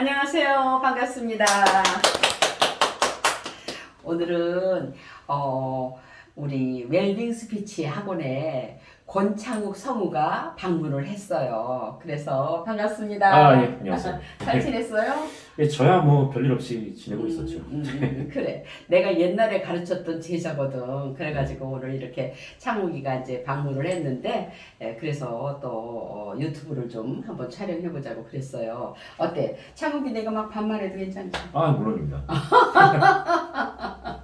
안녕하세요. 반갑습니다. 오늘은 어, 우리 웰빙 스피치 학원에 권창욱 성우가 방문을 했어요. 그래서 반갑습니다. 아, 예, 안녕하세요. 잘 지냈어요? 예, 저야 뭐 별일 없이 지내고 있었죠. 음, 음, 음, 그래. 내가 옛날에 가르쳤던 제자거든. 그래가지고 오늘 이렇게 창욱이가 이제 방문을 했는데, 예, 그래서 또 어, 유튜브를 좀 한번 촬영해보자고 그랬어요. 어때? 창욱이 내가 막 반말해도 괜찮지? 아, 물론입니다.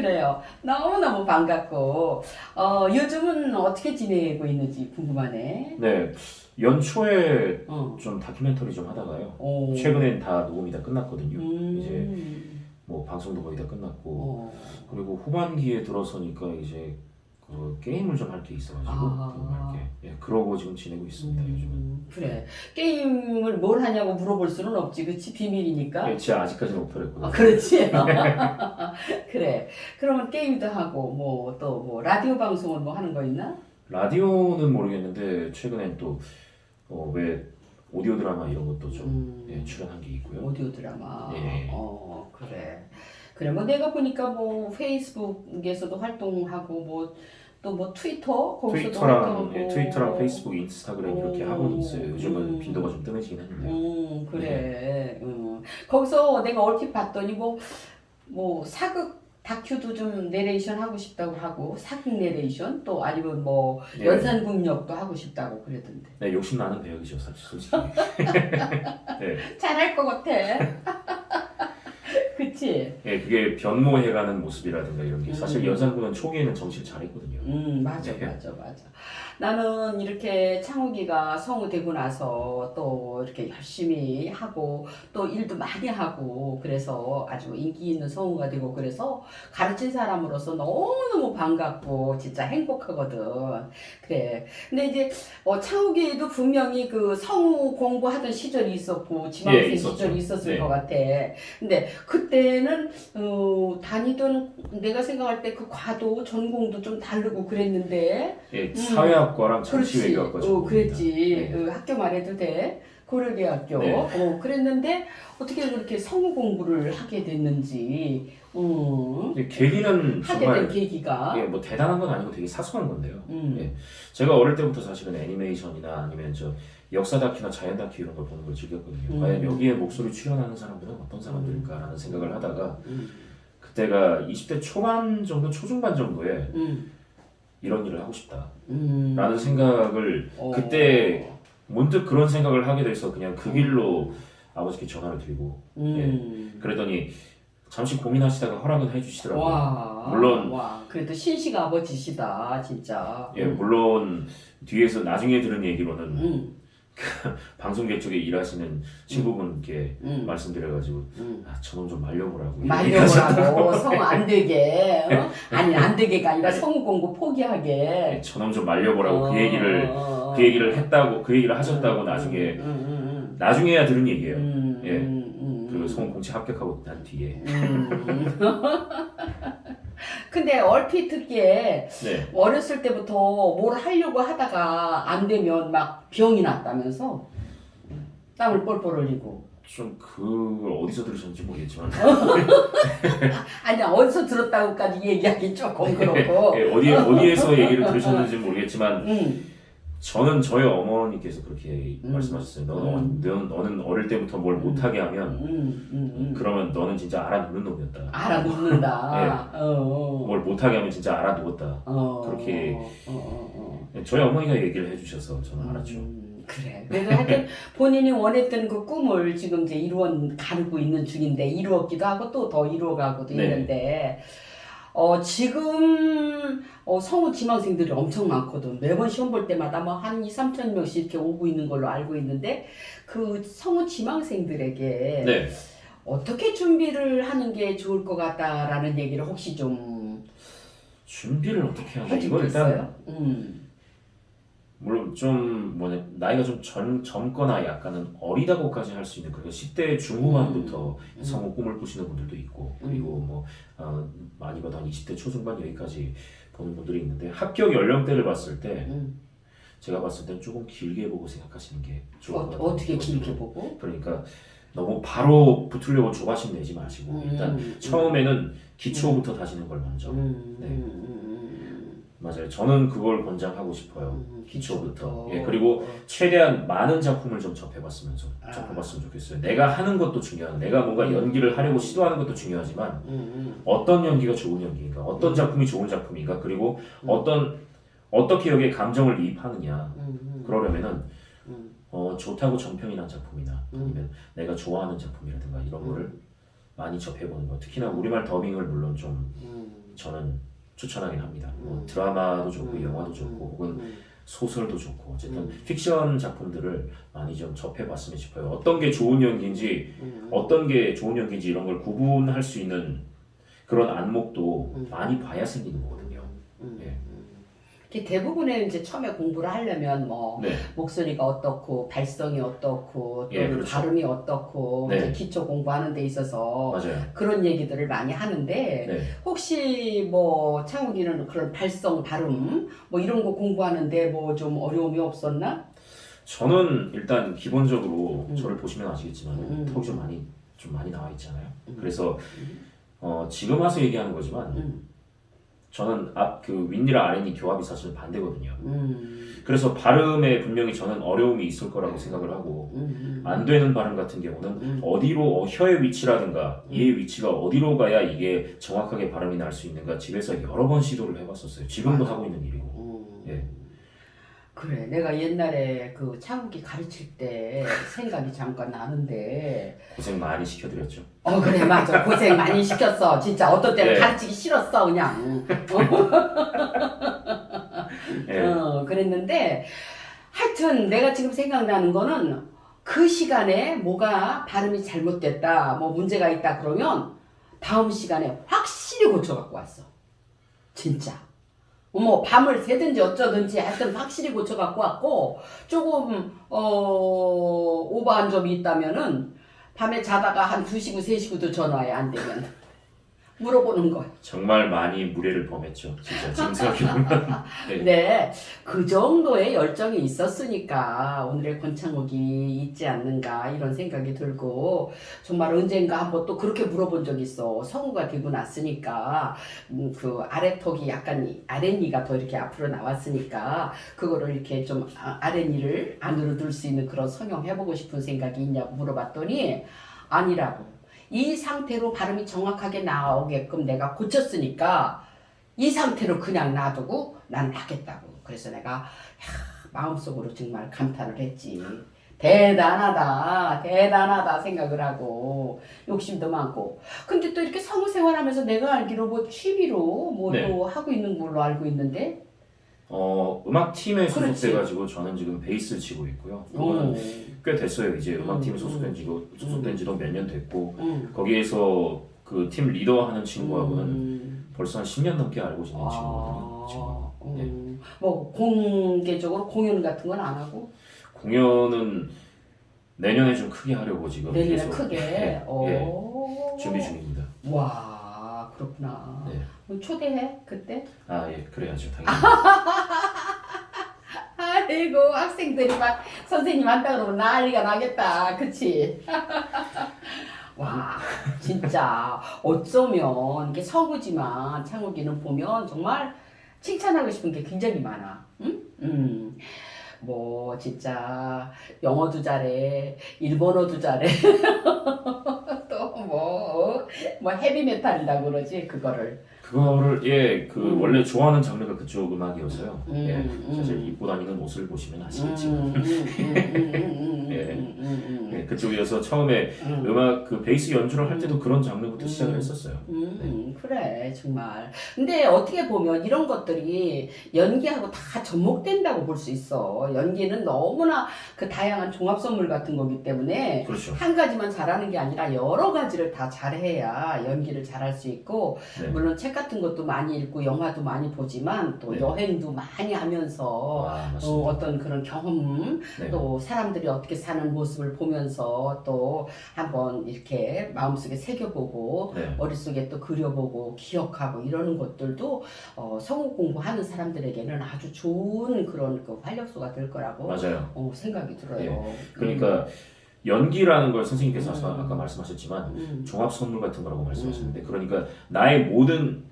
그래요. 너무너무 반갑고, 어, 요즘은 어떻게 지내고 있는지 궁금하네. 네, 연초에 어. 좀 다큐멘터리 좀 하다가요. 오. 최근엔 다 녹음이 다 끝났거든요. 음. 이제 뭐 방송도 거의 다 끝났고 어. 그리고 후반기에 들어서니까 이제 그 게임을 좀 할 게 있어가지고 아. 녹음할 게. 예, 그러고 지금 지내고 있습니다. 요즘은. 음, 그래. 게임을 뭘 하냐고 물어볼 수는 없지. 그치? 비밀이니까. 예, 제가 아직까지는 못 펴냈거든요. 아, 그렇지. 그래. 그러면 게임도 하고, 뭐, 또, 뭐, 라디오 방송은 뭐 하는 거 있나? 라디오는 모르겠는데 최근엔 또 어, 왜 오디오 드라마 이런 것도 좀 음, 예, 출연한 게 있고요. 오디오 드라마. 예. 어, 그래. 그래. 뭐, 내가 보니까 뭐, 페이스북에서도 활동하고, 뭐, 또 뭐, 트위터? 거기서도 트위터랑 활동하고. 예, 트위터랑 페이스북, 인스타그램 이렇게 오. 하고는 있어요. 요즘은 음. 빈도가 좀 뜸해지긴 했는데. 음, 그래. 네. 음. 거기서 내가 얼핏 봤더니 뭐, 뭐, 사극 다큐도 좀 내레이션 하고 싶다고 하고, 사극 내레이션? 또 아니면 뭐, 예. 연산국역도 하고 싶다고 그러던데. 네, 욕심 나는 배역이죠, 솔직히. 네, 잘할 것 같아. 그치? 예, 그게 변모해가는 모습이라든가 이런 게 사실 음. 연산군은 초기에는 정치를 잘했거든요. 음, 맞아, 네. 맞아, 맞아. 나는 이렇게 창욱이가 성우 되고 나서 또 이렇게 열심히 하고 또 일도 많이 하고 그래서 아주 인기 있는 성우가 되고 그래서 가르친 사람으로서 너무너무 반갑고 진짜 행복하거든. 그래. 근데 이제 어, 창욱이도 분명히 그 성우 공부하던 시절이 있었고 지망생 예, 있었죠. 시절이 있었을 네. 것 같아. 근데 그 때는 어, 다니던 내가 생각할 때 그 과도 전공도 좀 다르고 그랬는데 예, 음. 사회학과랑 그렇지 정치외교학과 어, 전공입니다. 그랬지 네. 어, 학교 말해도 돼 고려대학교 네. 어, 그랬는데 어떻게 그렇게 성우 공부를 하게 됐는지 음, 근데 계기는 하게 된 정말 계기가 예, 뭐 대단한 건 아니고 되게 사소한 건데요. 음, 예. 제가 어릴 때부터 사실은 애니메이션이나 아니면 저 역사 다큐나 자연 다큐 이런 걸 보는 걸 즐겼거든요. 음. 과연 여기에 목소리 출연하는 사람들은 어떤 사람들일까라는 생각을 하다가 음, 그때가 20대 초반 정도 초중반 정도에 음, 이런 일을 하고 싶다라는 음. 생각을 어. 그때 문득 그런 생각을 하게 돼서 그냥 그 길로 아버지께 전화를 드리고 음. 그랬더니 잠시 고민하시다가 허락은 해주시더라고요. 와, 물론- 와, 그래도 신식 아버지시다, 진짜. 예, 물론 뒤에서 나중에 들은 얘기로는 음, 방송계 쪽에 일하시는 친구분께 음, 말씀드려가지고 음. 아, 저놈 좀 말려보라고 말려보라고 성우 안 되게, 어? 아니 안 되게가 아니라 네. 성우 공부 포기하게. 예, 저놈 좀 말려보라고 어, 그 얘기를 어, 그 얘기를 했다고 그 얘기를 하셨다고 음, 나중에 음, 음, 나중에야 들은 음, 얘기예요. 음, 예. 그 성우 공채 합격하고 난 뒤에. 음. 근데 얼핏 듣기에 네. 어렸을 때부터 뭘 하려고 하다가 안 되면 막 병이 났다면서 땀을 뻘뻘 흘리고 좀 그걸 어디서 들으셨는지 모르겠지만 아니 어디서 들었다고까지 얘기하기 조금 그렇고 예, 어디 어디에서 얘기를 들으셨는지 모르겠지만 음, 저는 저희 어머니께서 그렇게 음. 말씀하셨어요. 너, 음. 넌, 너는 어릴 때부터 뭘 못하게 하면 음, 음, 음. 그러면 너는 진짜 알아놓는 놈이었다. 알아놓는다. 예. 어, 어. 뭘 못하게 하면 진짜 알아놓았다. 어, 그렇게 어, 어, 어. 예, 저희 어머니가 얘기를 해주셔서 저는 알았죠. 음, 그래. 그래도 하여튼 본인이 원했던 그 꿈을 지금 이제 이루어 가르고 있는 중인데 이루었기도 하고 또 더 이루어가고도 네. 있는데 어 지금 어 성우 지망생들이 엄청 많거든. 매번 시험 볼 때마다 뭐한 2, 3천 명씩 이렇게 오고 있는 걸로 알고 있는데 그 성우 지망생들에게 네. 어떻게 준비를 하는 게 좋을 것 같다라는 얘기를 혹시 좀 준비를 어떻게. 해주고 이거 일단? 음. 좀 뭐냐 나이가 좀 젊, 젊거나 약간은 어리다고까지 할 수 있는 그러니까 10대 중후반부터 음. 성우 꿈을 꾸시는 분들도 있고 그리고 뭐 어, 많이 봐도 한 20대 초중반 여기까지 보는 분들이 있는데 합격 연령대를 봤을 때 음. 제가 봤을 땐 조금 길게 보고 생각하시는 게 좋을 어, 것 같아요. 어떻게 길게 보고? 그러니까 너무 바로 붙으려고 조바심 내지 마시고 음, 일단 음, 처음에는 기초부터 다지는 걸 먼저 음, 네. 음, 맞아요. 저는 그걸 권장하고 싶어요. 음, 기초부터. 예, 그리고 최대한 많은 작품을 좀 접해봤으면 좀 아. 접해봤으면 좋겠어요. 내가 하는 것도 중요한, 내가 뭔가 음. 연기를 하려고 시도하는 것도 중요하지만 음, 음, 어떤 연기가 좋은 연기인가, 어떤 작품이 좋은 작품인가, 그리고 음. 어떤 어떻게 여기에 감정을 이입하느냐. 음, 음, 그러려면은 음. 어, 좋다고 정평이 난 작품이나 음. 아니면 내가 좋아하는 작품이라든가 이런 음. 거를 많이 접해보는 거. 특히나 우리말 더빙을 물론 좀 음, 저는 추천하긴 합니다. 뭐 음. 드라마도 좋고 음. 영화도 좋고 혹은 음, 소설도 좋고 어쨌든 음. 픽션 작품들을 많이 좀 접해봤으면 싶어요. 어떤 게 좋은 연기인지 음, 어떤 게 좋은 연기인지 이런 걸 구분할 수 있는 그런 안목도 음. 많이 봐야 생기는 거거든요. 음, 예. 음. 대부분의 이제 처음에 공부를 하려면 뭐 네, 목소리가 어떻고 발성이 어떻고 예, 또는 그렇죠. 발음이 어떻고 네. 이제 기초 공부하는 데 있어서 맞아요. 그런 얘기들을 많이 하는데 네, 혹시 뭐 창욱이는 그런 발성 발음 뭐 이런 거 공부하는데 뭐 좀 어려움이 없었나? 저는 일단 기본적으로 음. 저를 보시면 아시겠지만 음. 턱이 좀 많이 좀 많이 나와 있잖아요. 음. 그래서 어, 지금 와서 얘기하는 거지만 음, 저는 앞그 윈니랑 아랫니 교합이 사실 반대거든요. 음, 그래서 발음에 분명히 저는 어려움이 있을 거라고 생각을 하고 음, 안 되는 발음 같은 경우는 음. 어디로 어, 혀의 위치라든가 이의 위치가 어디로 가야 이게 정확하게 발음이 날 수 있는가 집에서 여러 번 시도를 해봤었어요. 지금도 맞아. 하고 있는 일이고. 음. 예. 그래 내가 옛날에 그 창욱이 가르칠 때 생각이 잠깐 나는데 고생 많이 시켜드렸죠. 어 그래 맞아 고생 많이 시켰어 진짜 어떤 때는 네. 가르치기 싫었어 그냥 예. 어, 그랬는데 하여튼 내가 지금 생각나는 거는 그 시간에 뭐가 발음이 잘못됐다 뭐 문제가 있다 그러면 다음 시간에 확실히 고쳐갖고 왔어 진짜 뭐 밤을 새든지 어쩌든지 하여튼 확실히 고쳐 갖고 왔고 조금 어 오버한 점이 있다면은 밤에 자다가 한 2시고 3시고도 전화해 안 되면 물어보는 거야 정말 많이 무례를 범했죠. 진짜 생각해보면. 네. 네, 그 정도의 열정이 있었으니까 오늘의 권창욱이 있지 않는가 이런 생각이 들고 정말 언젠가 한번 또 그렇게 물어본 적이 있어. 성우가 되고 났으니까 음, 그 아래턱이 약간 이- 아랫니가 더 이렇게 앞으로 나왔으니까 그거를 이렇게 좀 아- 아랫니를 안으로 둘 수 있는 그런 성형 해보고 싶은 생각이 있냐고 물어봤더니 아니라고. 이 상태로 발음이 정확하게 나오게끔 내가 고쳤으니까 이 상태로 그냥 놔두고 난 하겠다고. 그래서 내가 야, 마음속으로 정말 감탄을 했지. 대단하다, 대단하다 생각을 하고 욕심도 많고. 근데 또 이렇게 성우 생활하면서 내가 알기로 뭐 취미로 뭐또 네. 하고 있는 걸로 알고 있는데. 어, 음악팀에. 소속돼가지고 저는 지금 베이스 치고 있고요. 그거는 꽤 됐어요. 이제 음악팀에 음, 소속된 지도, 소속된 지도 몇 년 됐고 음, 거기에서 그 팀 리더 하는 친구하고는 음. 벌써 한 10년 넘게 알고 지낸 아, 친구거든요. 친구가. 네. 음. 뭐 공개적으로 공연 같은 건 안 하고 공연은 내년에 좀 크게 하려고 지금 내년에 계속 크게. 예, 오. 예, 준비 중입니다. 와 그렇구나. 네. 초대해 그때? 아 예, 그래야죠 당연히. 아이고 학생들이 막 선생님 한다 그러면 난리가 나겠다. 그치? 와 진짜 어쩌면 이게 서구지만 창욱이는 보면 정말 칭찬하고 싶은 게 굉장히 많아. 응? 음. 뭐 진짜 영어도 잘해, 일본어도 잘해. 또 뭐 뭐 헤비메탈이라고 그러지 그거를. 그거를 예, 그 음. 원래 좋아하는 장르가 그쪽 음악이어서요. 음, 예, 음. 사실 입고 다니는 옷을 보시면 아시겠지만 음, 음, 음, 음, 음, 예. 음, 음, 음. 예, 그쪽이어서 처음에 음. 음악 그 베이스 연주를 할 때도 그런 장르부터 음. 시작을 했었어요. 음, 그래, 정말. 근데 어떻게 보면 이런 것들이 연기하고 다 접목된다고 볼 수 있어. 연기는 너무나 그 다양한 종합 선물 같은 거기 때문에 그렇죠. 한 가지만 잘하는 게 아니라 여러 가지를 다 잘해야 연기를 잘할 수 있고, 네. 물론 책 같은 것도 많이 읽고 영화도 많이 보지만 또 네. 여행도 많이 하면서 아, 어, 맞습니다. 어떤 그런 경험 네. 또 사람들이 어떻게 사는 모습을 보면서 또 한번 이렇게 마음속에 새겨보고 네. 머릿속에 또 그려보고 기억하고 이러는 것들도 어, 성우 공부하는 사람들에게는 아주 좋은 그런 그 활력소가 될 거라고 맞아요. 어, 생각이 들어요. 그러니까 연기라는 걸 선생님께서 음. 아까 말씀하셨지만 음. 종합 선물 같은 거라고 말씀하셨는데 그러니까 나의 모든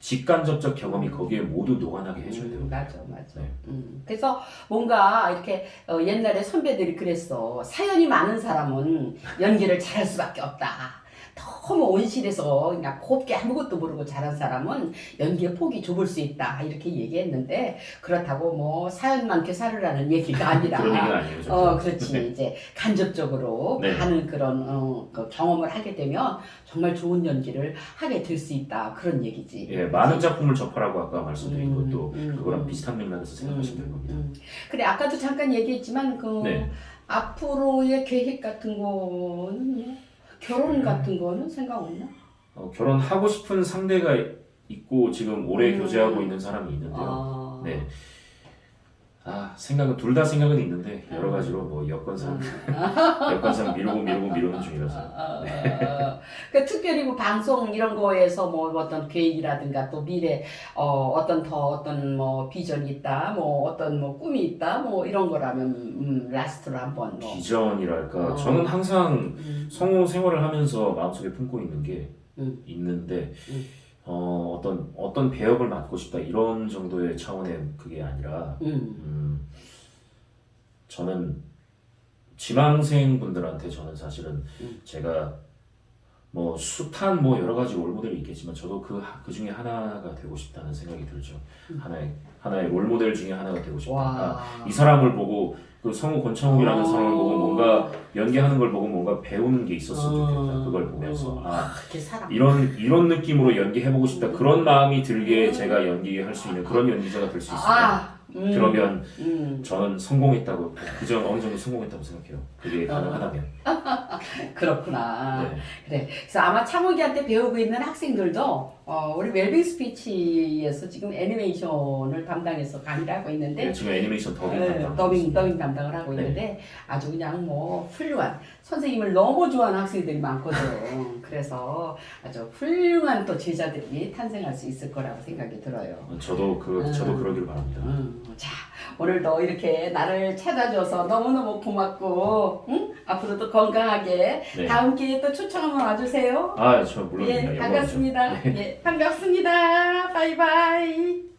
직간접적 경험이 거기에 모두 녹아나게 해줘야 돼요. 음, 맞아, 맞아. 네. 음, 그래서 뭔가 이렇게 어, 옛날에 선배들이 그랬어. 사연이 많은 사람은 연기를 잘할 수밖에 없다. 너무 온실에서 그냥 곱게 아무것도 모르고 잘한 사람은 연기의 폭이 좁을 수 있다. 이렇게 얘기했는데 그렇다고 뭐 사연 많게 살으라는 얘기가 아니라. 아니에요. 어, 그렇지. 이제 간접적으로 네. 하는 그런 어, 그 경험을 하게 되면 정말 좋은 연기를 하게 될 수 있다. 그런 얘기지. 예, 많은 작품을 접하라고 아까 말씀드린 음, 것도 음, 그거랑 음. 비슷한 맥락에서 생각하시면 될 겁니다. 음. 그래 아까도 잠깐 얘기했지만 그 네. 앞으로의 계획 같은 거는 뭐 결혼 음. 같은 거는 생각 없나? 어, 결혼하고 싶은 상대가 있고 지금 오래 음. 교제하고 있는 사람이 있는데요. 아. 네. 아 생각은 둘 다 생각은 있는데 여러 가지로 뭐 여건상 여건상 미루고 미루고 미루는 중이라서 어, 그 특별히 뭐 방송 이런 거에서 뭐 어떤 계획이라든가 또 미래 어 어떤 더 어떤 뭐 비전이 있다 뭐 어떤 뭐 꿈이 있다 뭐 이런 거라면 음, 라스트로 한번 뭐 비전이랄까 어. 저는 항상 음, 성우 생활을 하면서 마음속에 품고 있는 게 음. 있는데 음. 어, 어떤 어떤 배역을 맡고 싶다 이런 정도의 차원의 그게 아니라 음, 음, 저는 지망생 분들한테 저는 사실은 음. 제가 뭐 숱한 뭐 여러 가지 롤모델이 있겠지만 저도 그, 그 중에 하나가 되고 싶다는 생각이 들죠. 하나의 하나의 롤모델 중에 하나가 되고 싶다. 아, 와. 이 사람을 보고 그 성우 권창욱이라는 어. 사람을 보고 뭔가 연기하는 걸 보고 뭔가 배우는 게 있었으면 어. 좋겠다. 그걸 보면서 아 그렇게 사람 이런 이런 느낌으로 연기해 보고 싶다. 그런 마음이 들게 제가 연기할 수 있는 그런 연기자가 될 수 있어요. 아, 음, 그러면 음, 저는 성공했다고 그저 어느 정도 성공했다고 생각해요. 그게 가능하다면. 그렇구나. 네. 그래. 그래서 아마 창욱이한테 배우고 있는 학생들도 어, 우리 웰빙 스피치에서 지금 애니메이션을 담당해서 강의를 하고 있는데 네, 지금 애니메이션 더빙 네, 담당. 더빙 더빙 담당을 하고 네. 있는데 아주 그냥 뭐 훌륭한 선생님을 너무 좋아하는 학생들이 많거든. 그래서 아주 훌륭한 또 제자들이 탄생할 수 있을 거라고 생각이 들어요. 저도 그 저도 음. 그러기를 바랍니다. 음, 자, 오늘도 이렇게 나를 찾아줘서 너무너무 고맙고, 응? 앞으로도 건강하게 네. 다음 기회에 또 초청 한번 와주세요. 아, 저 물론입니다. 예. 반갑습니다. 네. 예, 반갑습니다. 바이바이.